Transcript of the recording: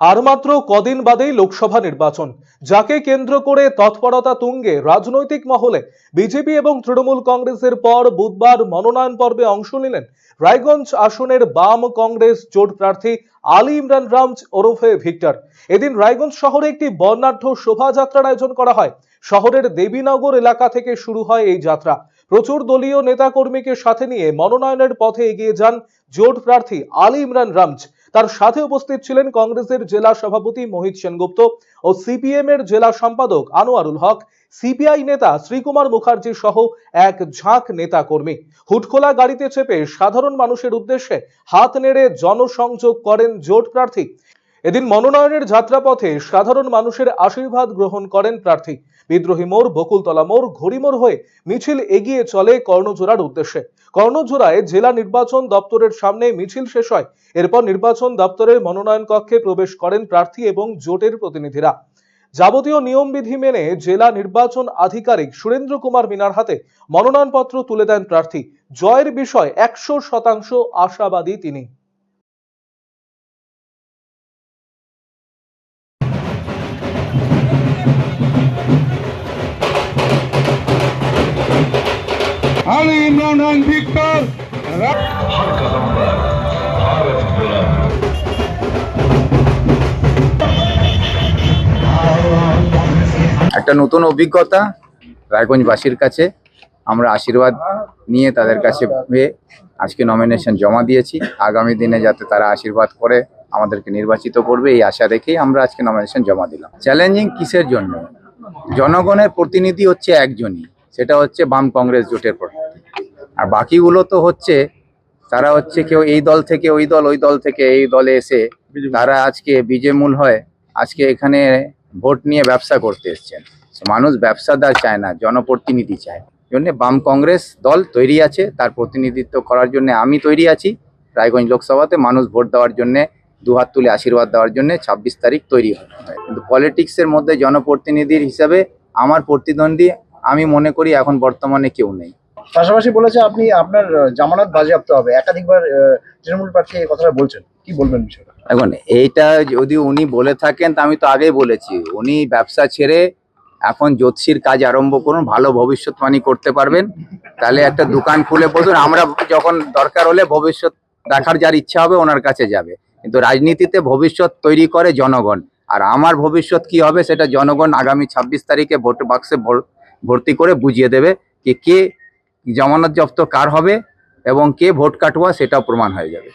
আর মাত্র কদিন বাদেই লোকসভা নির্বাচন। যাকে কেন্দ্র করে তৎপরতা তুঙ্গে রাজনৈতিক মহলে বিজেপি এবং তৃণমূল কংগ্রেসের পর বুধবার মনোনয়ন পর্বে অংশ নিলেন রায়গঞ্জ আসনের বাম কংগ্রেস জোট প্রার্থী আলী ইমরান রামজ ওরফে ভিক্টর। এদিন রায়গঞ্জ শহরে একটি বর্ণাঢ্য শোভাযাত্রার আয়োজন করা হয়। শহরের দেবীনগর এলাকা থেকে শুরু হয় এই যাত্রা। প্রচুর দলীয় নেতাকর্মীকে সাথে নিয়ে মনোনয়নের পথে এগিয়ে যান জোট প্রার্থী আলী ইমরান রামজ। তার সাথে উপস্থিত ছিলেন কংগ্রেসের জেলা সভাপতি মোহিত সেনগুপ্ত ও সিপিএম এর জেলা সম্পাদক আনোয়ারুল হক। সিপিআই নেতা শ্রীকুমার মুখার্জি সহ এক ঝাঁক নেতা কর্মী হুটখোলা গাড়িতে চেপে সাধারণ মানুষের উদ্দেশ্যে হাত নেড়ে জনসংযোগ করেন জোট প্রার্থী এদিন মনোনয়নের যাত্রাপথে সাধারণ মানুষের আশীর্বাদ গ্রহণ করেন প্রার্থী। বিদ্রোহী মোড়, বকুলতলা মোড়, ঘড়িমোড় হয়ে মিছিল এগিয়ে চলে কর্ণজোড়ার উদ্দেশ্যে। কর্ণজোড়ায় জেলা নির্বাচন দপ্তরের সামনে মিছিল শেষ হয়। এরপর নির্বাচন দপ্তরের মনোনয়ন কক্ষে প্রবেশ করেন প্রার্থী এবং জোটের প্রতিনিধিরা। যাবতীয় নিয়মবিধি মেনে জেলা নির্বাচন আধিকারিক সুরেন্দ্র কুমার মিনার হাতে মনোনয়নপত্র তুলে দেন প্রার্থী। জয়ের বিষয় একশো শতাংশ আশাবাদী তিনি। আমি ইমরান খান ভিক্টর। একটা নতুন অভিজ্ঞতা রায়গঞ্জবাসীর কাছে। আমরা আশীর্বাদ নিয়ে তাদের কাছে আজকে নমিনেশন জমা দিয়েছি। আগামী দিনে যাতে তারা আশীর্বাদ করে আমাদেরকে নির্বাচিত করবে, এই আশা রেখেই আমরা আজকে নমিনেশন জমা দিলাম। চ্যালেঞ্জিং কিসের জন্য? জনগণের প্রতিনিধি হচ্ছে একজনই। সেটা হচ্ছে বাম কংগ্রেস জোটের প্রতি আর বাকিগুলো তো হচ্ছে তারা হচ্ছে কেউ এই দল থেকে ওই দল ওই দল থেকে এই দলে এসে তারা আজকে বিজেমূল হয় আজকে এখানে ভোট নিয়ে ব্যবসা করতে এসছেন। মানুষ ব্যবসাদার চায় না জনপ্রতিনিধি চায়। জন্য বাম কংগ্রেস দল তৈরি আছে তার প্রতিনিধিত্ব করার জন্য আমি তৈরি আছি। রায়গঞ্জ লোকসভাতে মানুষ ভোট দেওয়ার জন্য দুহাত তুলে আশীর্বাদ দেওয়ার জন্য ছাব্বিশ তারিখ তৈরি হয়। কিন্তু পলিটিক্সের মধ্যে জনপ্রতিনিধির হিসাবে আমার প্রতিদ্বন্দ্বী আমি মনে করি এখন বর্তমানে কেউ নেই। পাশাপাশি বলেছে আপনি আপনার জামানত বাজেয়াপ্ত হবে। একাধিকবার তৃণমূল প্রার্থী এই কথাটা বলছেন। কি বলবেন বিষয়টা? এখন এইটা যদি উনি বলে থাকেন, তা আমি তো আগেই বলেছি। উনি ব্যবসা ছেড়ে এখন জ্যোতিষীর কাজ আরম্ভ করুন, ভালো ভবিষ্যৎবাণী করতে পারবেন। তাহলে একটা দোকান খুলে বসুন। আমরা যখন দরকার হলে ভবিষ্যৎ দেখার যার ইচ্ছা হবে, ওনার কাছে যাবে। কিন্তু রাজনীতিতে ভবিষ্যৎ তৈরি করে জনগণ। আর আমার ভবিষ্যৎ কি হবে, সেটা জনগণ আগামী ছাব্বিশ তারিখে ভোট বাক্সে ভর- ভর্তি করে বুঝিয়ে দেবে। যে কে জমানত জব্দ কার হবে এবং কে ভোট কাটুয়া সেটাও প্রমাণ হয়ে যাবে।